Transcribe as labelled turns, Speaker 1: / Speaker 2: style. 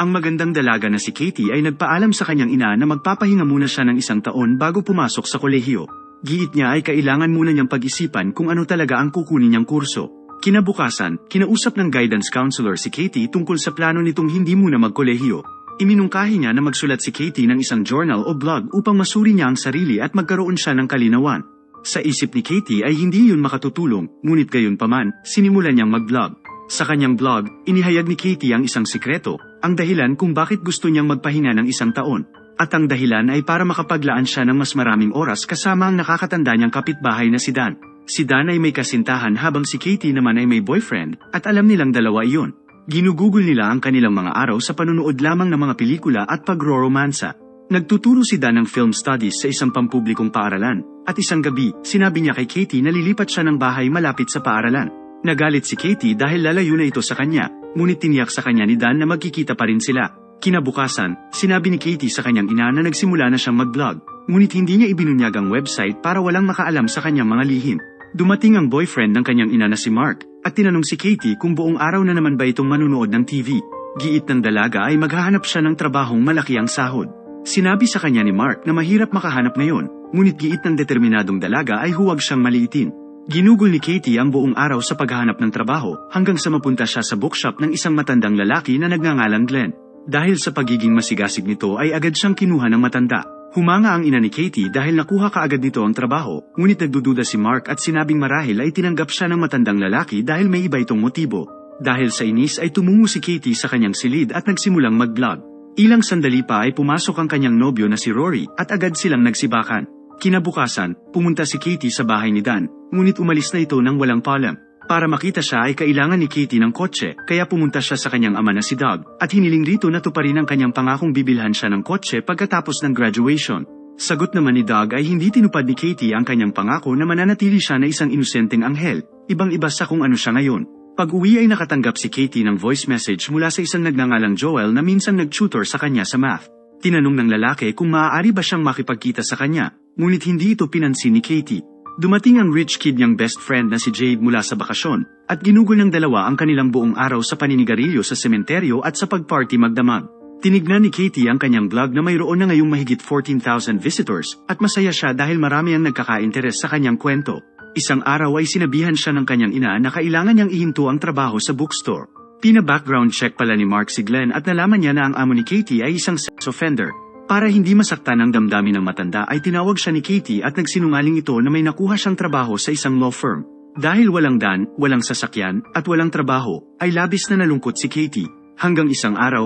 Speaker 1: Ang magandang dalaga na si Katie ay nagpaalam sa kanyang ina na magpapahinga muna siya ng isang taon bago pumasok sa kolehiyo. Giit niya ay kailangan muna niyang pag-isipan kung ano talaga ang kukunin niyang kurso. Kinabukasan, kinausap ng guidance counselor si Katie tungkol sa plano nitong hindi muna magkolehiyo. Iminungkahi niya na magsulat si Katie ng isang journal o blog upang masuri niya ang sarili at magkaroon siya ng kalinawan. Sa isip ni Katie ay hindi yun makatutulong, ngunit gayon paman, sinimulan niyang mag-blog. Sa kanyang blog, inihayag ni Katie ang isang sikreto, ang dahilan kung bakit gusto niyang magpahinga ng isang taon. At ang dahilan ay para makapaglaan siya ng mas maraming oras kasama ang nakakatanda niyang kapitbahay na si Dan. Si Dan ay may kasintahan habang si Katie naman ay may boyfriend, at alam nilang dalawa iyon. Ginugugol nila ang kanilang mga araw sa panunood lamang ng mga pelikula at pagro-romansa. Nagtuturo si Dan ng film studies sa isang pampublikong paaralan, at isang gabi, sinabi niya kay Katie na lilipat siya ng bahay malapit sa paaralan. Nagalit si Katie dahil lalayo na ito sa kanya, ngunit tiniyak sa kanya ni Dan na magkikita pa rin sila. Kinabukasan, sinabi ni Katie sa kanyang ina na nagsimula na siyang mag-vlog, ngunit hindi niya ibinunyag ang website para walang makaalam sa kanyang mga lihim. Dumating ang boyfriend ng kanyang ina na si Mark, at tinanong si Katie kung buong araw na naman ba itong manunood ng TV. Giit ng dalaga ay maghahanap siya ng trabahong malaki ang sahod. Sinabi sa kanya ni Mark na mahirap makahanap ngayon, ngunit giit ng determinadong dalaga ay huwag siyang maliitin. Ginugol ni Katie ang buong araw sa paghahanap ng trabaho hanggang sa mapunta siya sa bookshop ng isang matandang lalaki na nagngangalang Glenn. Dahil sa pagiging masigasig nito ay agad siyang kinuha ng matanda. Humanga ang ina ni Katie dahil nakuha kaagad nito ang trabaho, ngunit nagdududa si Mark at sinabing marahil ay tinanggap siya ng matandang lalaki dahil may iba itong motibo. Dahil sa inis ay tumungo si Katie sa kanyang silid at nagsimulang mag-vlog. Ilang sandali pa ay pumasok ang kanyang nobyo na si Rory at agad silang nagsibakan. Kinabukasan, pumunta si Katie sa bahay ni Dan, ngunit umalis na ito nang walang paalam. Para makita siya ay kailangan ni Katie ng kotse, kaya pumunta siya sa kanyang ama na si Doug, at hiniling rito na tuparin ang kanyang pangakong bibilhan siya ng kotse pagkatapos ng graduation. Sagot naman ni Doug ay hindi tinupad ni Katie ang kanyang pangako na mananatili siya na isang inosenteng anghel, ibang-iba sa kung ano siya ngayon. Pag-uwi ay nakatanggap si Katie ng voice message mula sa isang nagngangalang Joel na minsan nag-tutor sa kanya sa math. Tinanong ng lalaki kung maaari ba siyang makipagkita sa kanya, ngunit hindi ito pinansin ni Katie. Dumating ang rich kid niyang best friend na si Jade mula sa bakasyon, at ginugol ng dalawa ang kanilang buong araw sa paninigarilyo sa sementeryo at sa pagparty magdamag. Tinignan ni Katie ang kanyang vlog na mayroon na ngayong mahigit 14,000 visitors at masaya siya dahil marami ang nagkaka-interes sa kanyang kwento. Isang araw ay sinabihan siya ng kanyang ina na kailangan niyang ihinto ang trabaho sa bookstore. Pina-background check pala ni Mark si Glenn at nalaman niya na ang amo ni Katie ay isang sex offender. Para hindi masaktan ang damdamin ng matanda ay tinawag siya ni Katie at nagsinungaling ito na may nakuha siyang trabaho sa isang law firm. Dahil walang dan, walang sasakyan, at walang trabaho, ay labis na nalungkot si Katie. Hanggang isang araw